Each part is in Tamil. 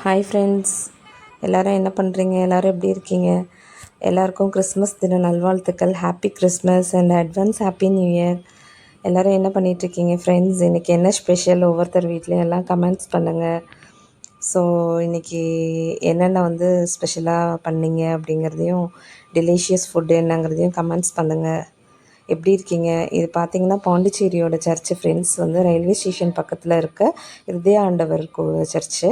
ஹாய் ஃப்ரெண்ட்ஸ் எல்லோரும் என்ன பண்ணுறீங்க எல்லோரும் எப்படி இருக்கீங்க? எல்லாருக்கும் கிறிஸ்மஸ் தின நல்வாழ்த்துக்கள். Happy Christmas and advance happy new year எல்லோரும் என்ன பண்ணிகிட்ருக்கீங்க ஃப்ரெண்ட்ஸ் இன்றைக்கி என்ன ஸ்பெஷல் ஒவ்வொருத்தர் வீட்லேயும் எல்லாம் கமெண்ட்ஸ் பண்ணுங்கள் ஸோ இன்றைக்கி என்னென்ன வந்து ஸ்பெஷலாக பண்ணீங்க அப்படிங்கிறதையும் டெலிஷியஸ் ஃபுட்டு என்னங்கிறதையும் கமெண்ட்ஸ் பண்ணுங்கள் எப்படி இருக்கீங்க? இது பார்த்தீங்கன்னா பாண்டிச்சேரியோட சர்ச்சு ஃப்ரெண்ட்ஸ் வந்து ரயில்வே ஸ்டேஷன் பக்கத்தில் இருக்க இருதய ஆண்டவர் கோ சர்ச்சு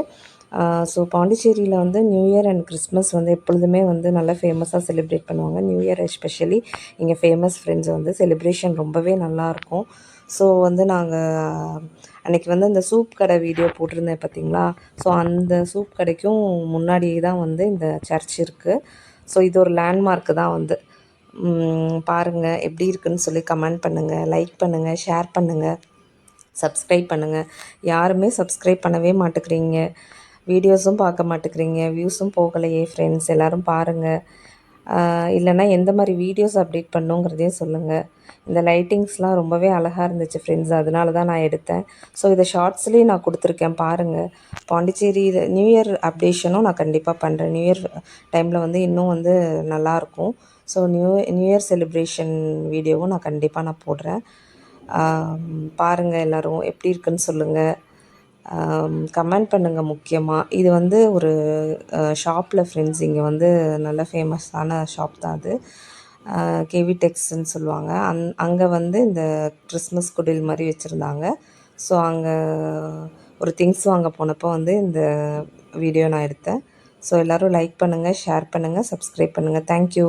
ஸோ பாண்டிச்சேரியில் வந்து நியூ இயர் அண்ட் கிறிஸ்மஸ் வந்து எப்பொழுதுமே வந்து நல்லா ஃபேமஸாக செலிப்ரேட் பண்ணுவாங்க. நியூ இயர் எஸ்பெஷலி இங்கே ஃபேமஸ் ஃப்ரெண்ட்ஸ் வந்து செலிப்ரேஷன் ரொம்பவே நல்லாயிருக்கும் ஸோ வந்து நாங்கள் அன்றைக்கி வந்து அந்த சூப் கடை வீடியோ போட்டிருந்தேன் பார்த்தீங்களா ஸோ அந்த சூப் கடைக்கும் முன்னாடியே தான் வந்து இந்த சர்ச் இருக்குது ஸோ இது ஒரு லேண்ட்மார்க்கு தான் வந்து. பாருங்கள் எப்படி இருக்குன்னு சொல்லி கமெண்ட் பண்ணுங்கள் லைக் பண்ணுங்கள் ஷேர் பண்ணுங்கள் சப்ஸ்கிரைப் பண்ணுங்கள் யாருமே சப்ஸ்கிரைப் பண்ணவே மாட்டேங்கிறீங்க. வீடியோஸும் பார்க்க மாட்டேங்கிறீங்க. வியூஸும் போகலையே ஃப்ரெண்ட்ஸ் எல்லோரும் பாருங்கள் இல்லைனா எந்த மாதிரி வீடியோஸ் அப்டேட் பண்ணுங்கிறதையும் சொல்லுங்கள் இந்த லைட்டிங்ஸ்லாம் ரொம்பவே அழகாக இருந்துச்சு ஃப்ரெண்ட்ஸ் அதனால தான் நான் எடுத்தேன். ஸோ இதை ஷார்ட்ஸ்லேயும் நான் கொடுத்துருக்கேன் பாருங்கள் பாண்டிச்சேரி நியூ இயர் அப்டேஷனும் நான் கண்டிப்பாக பண்ணுறேன் நியூ இயர் டைமில் வந்து இன்னும் வந்து நல்லாயிருக்கும் so new new year celebration வீடியோவும் நான் கண்டிப்பாக நான் போடுறேன். பாருங்கள் எல்லோரும். எப்படி இருக்குன்னு சொல்லுங்கள் கமெண்ட் பண்ணுங்கள் முக்கியமாக இது வந்து ஒரு ஷாப்பில் ஃப்ரெண்ட்ஸ் இங்கே வந்து நல்ல ஃபேமஸான ஷாப் தான் அது. கேவி டெக்ஸ்ன்னு சொல்லுவாங்க. அந் அங்கே வந்து இந்த கிறிஸ்மஸ் குடில் மாதிரி வச்சுருந்தாங்க. ஸோ அங்கே ஒரு திங்ஸ் வாங்க போனப்போ வந்து இந்த வீடியோ நான் எடுத்தேன். ஸோ எல்லோரும் லைக் பண்ணுங்கள் ஷேர் பண்ணுங்கள் சப்ஸ்கிரைப் பண்ணுங்கள் தேங்க்யூ